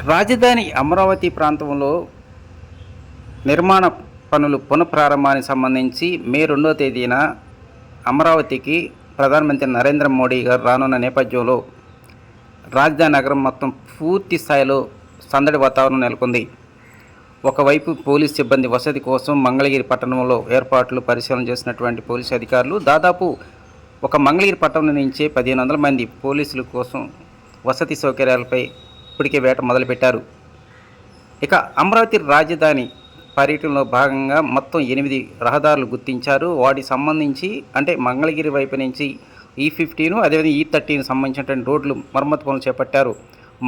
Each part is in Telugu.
రాజధాని అమరావతి ప్రాంతంలో నిర్మాణ పనులు పునఃప్రారంభానికి సంబంధించి మే రెండో తేదీన అమరావతికి ప్రధానమంత్రి నరేంద్ర మోడీ గారు రానున్న నేపథ్యంలో రాజధాని నగరం మొత్తం పూర్తి స్థాయిలో సందడి వాతావరణం నెలకొంది. ఒకవైపు పోలీస్ సిబ్బంది వసతి కోసం మంగళగిరి పట్టణంలో ఏర్పాట్లు పరిశీలన చేసినటువంటి పోలీసు అధికారులు దాదాపు ఒక మంగళగిరి పట్టణం నుంచే పదిహేను వందల మంది పోలీసుల కోసం వసతి సౌకర్యాలపై ఇప్పటికే వేట మొదలుపెట్టారు. ఇక అమరావతి రాజధాని పర్యటనలో భాగంగా మొత్తం ఎనిమిది రహదారులు గుర్తించారు. వాటికి సంబంధించి అంటే మంగళగిరి వైపు నుంచి ఈ ఫిఫ్టీను అదేవిధంగా ఈ థర్టీని సంబంధించినటువంటి రోడ్లు మరమ్మతు పనులు చేపట్టారు.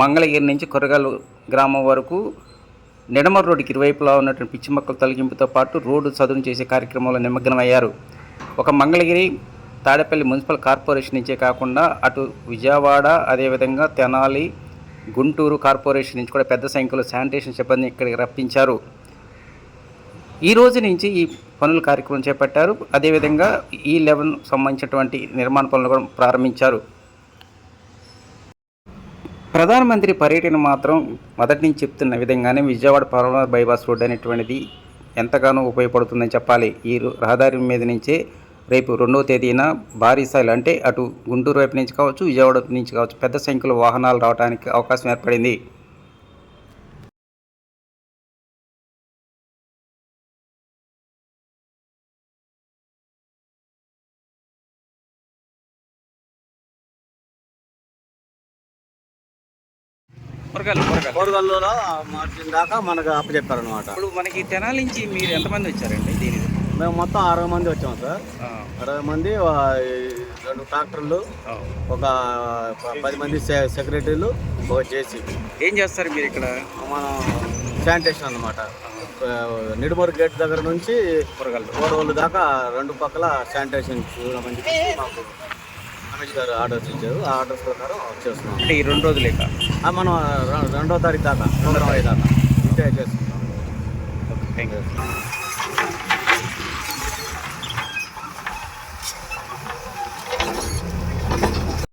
మంగళగిరి నుంచి కొరగాలు గ్రామం వరకు నిడమర్ రోడ్డుకి ఇరువైపులా ఉన్నటువంటి పిచ్చి మొక్కల తొలగింపుతో పాటు రోడ్డు చదును చేసే కార్యక్రమంలో నిమగ్నమయ్యారు. ఒక మంగళగిరి తాడేపల్లి మున్సిపల్ కార్పొరేషన్ నుంచే కాకుండా అటు విజయవాడ అదేవిధంగా తెనాలి గుంటూరు కార్పొరేషన్ నుంచి కూడా పెద్ద సంఖ్యలో శానిటేషన్ సిబ్బంది ఇక్కడికి రప్పించారు. ఈ రోజు నుంచి ఈ పనుల కార్యక్రమం చేపట్టారు. అదేవిధంగా ఈ లెవెన్ సంబంధించినటువంటి నిర్మాణ పనులు కూడా ప్రారంభించారు. ప్రధానమంత్రి పర్యటన మాత్రం మొదటి నుంచి చెప్తున్న విధంగానే విజయవాడ పరమ బైపాస్ రోడ్ అనేటువంటిది ఎంతగానో ఉపయోగపడుతుందని చెప్పాలి. ఈ రహదారి మీద నుంచే రేపు రెండవ తేదీన భారీ స్థాయిలో అంటే అటు గుంటూరు వైపు నుంచి కావచ్చు విజయవాడ నుంచి కావచ్చు పెద్ద సంఖ్యలో వాహనాలు రావడానికి అవకాశం ఏర్పడింది. కూరగాయలలో మార్చిన దాకా మనకు అప్పచెప్పారు అనమాట ఇప్పుడు మనకి తెనాలి నుంచి మీరు ఎంతమంది వచ్చారండి దీని మేము మొత్తం అరవై మంది వచ్చాం సార్. అరవై మంది రెండు ట్రాక్టర్లు ఒక పది మంది సెక్రటరీలు ఒక జేసీ. ఏం చేస్తారు మీరు ఇక్కడ? మనం శానిటేషన్ అనమాట నిడుమూరు గేట్ దగ్గర నుంచి కూరగాయలు. దాకా రెండు పక్కల శానిటేషన్ చూడమని చెప్పి మాకు రమేష్ గారు ఆర్డర్స్ ఇచ్చారు. ఆ ఆర్డర్స్ ప్రకారం చేస్తున్నాం. అంటే ఈ రెండు రోజులేక ఆ, మనం రెండో తారీఖు దాకా ప్రోగ్రామ్ అయ్యేదాకా ఇంటే చేస్తున్నాం. Thank you